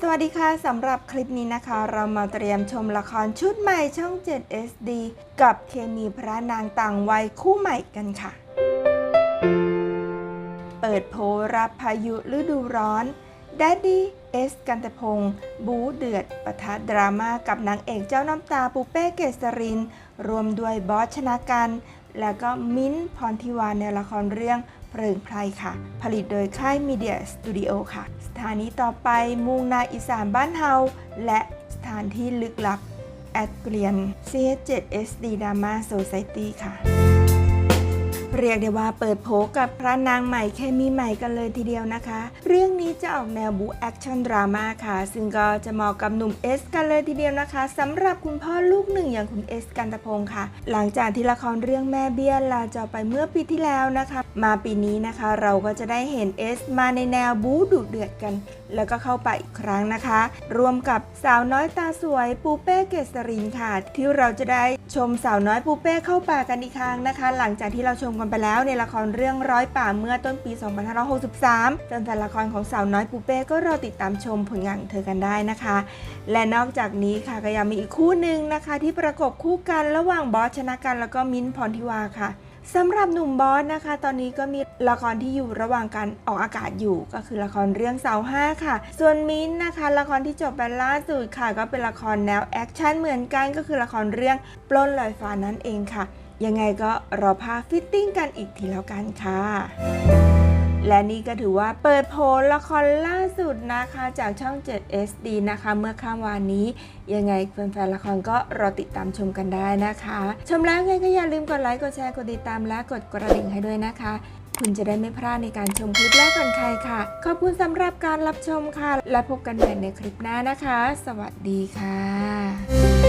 สวัสดีค่ะสำหรับคลิปนี้นะคะ เรามาเตรียมชมละครชุดใหม่ช่อง 7 SD กับเคมีพระนางต่างวัยคู่ใหม่กันค่ะ เปิดโพลรับพายุฤดูร้อนแดดดี้เอสกันตพงศ์บูเดือดปะทะดราม่ากับนางเอกเจ้าน้ำตาปูเป้เกษริน รวมด้วยบอสชนะกัน แล้วก็มิ้นท์พรทิวาในละครเรื่อง เพลิงไพรค่ะ ผลิตโดยค่ายมีเดียสตูดิโอค่ะ สถานีต่อไปมุ่งนาอีสานบ้านเฮาและสถานที่ลึกลับแอดเกลียน CH7SD Drama Society ค่ะ เรียกได้ว่าเปิดโผกับพระนางใหม่เคมีใหม่กันเลยทีเดียวนะคะ เรื่องนี้จะออกแนวบูแอคชั่นดราม่าค่ะ ซึ่งก็จะเหมาะกับหนุ่มเอสกันเลยทีเดียวนะคะสำหรับคุณพ่อลูกหนึ่งอย่างคุณเอสกันตะพงศ์ค่ะ หลังจากที่ละครเรื่องแม่เบี้ยลาจอไปเมื่อปีที่แล้วนะคะ มาปีนี้นะคะเราก็จะได้เห็นเอสมาในแนวบูดุเดือดกัน แล้วก็เข้าไปอีกครั้งนะคะ รวมกับสาวน้อยตาสวยปูเป้เกษรินค่ะ ที่เราจะได้ชมสาวน้อยปูเป้เข้าป่ากันอีกครั้งนะคะ หลังจากที่เราชมกันไปแล้วในละครเรื่องร้อยป่าเมื่อต้นปี 2563แฟนละครของสาวน้อยปูเป้ก็รอติดตามชมผลงานของเธอกันได้นะคะ และนอกจากนี้ค่ะก็ยังมีอีกคู่หนึ่งนะคะ ที่ประกบคู่กันระหว่างบอสชนะกันแล้วก็มิ้นท์พรทิวาค่ะสำหรับหนุ่มบอสนะคะ ตอนนี้ก็มีละครที่อยู่ระหว่างการออกอากาศอยู่ ก็คือละครเรื่องเสาห้าค่ะ ส่วนมิ้นท์นะคะ ละครที่จบไปล่าสุดค่ะ ก็เป็นละครแนวแอคชั่นเหมือนกันก็คือละครเรื่องปล้นลอยฟ้านั่นเองค่ะ ยังไงก็รอพาฟิตติ้งกันอีกทีแล้วกันค่ะ และนี่ก็ถือว่าเปิดโพลละครล่าสุดนะคะจากช่อง 7 SD นะคะ เมื่อค่ำวานนี้ ยังไงแฟนๆละครก็รอติดตามชมกันได้นะคะ ชมแล้วไงก็อย่าลืมกดไลค์กดแชร์กดติดตามและกดกระดิ่งให้ด้วยนะคะ คุณจะได้ไม่พลาดในการชมคลิปแรกก่อนใครค่ะ ขอบคุณสำหรับการรับชมค่ะ และพบกันใหม่ในคลิปหน้านะคะ สวัสดีค่ะ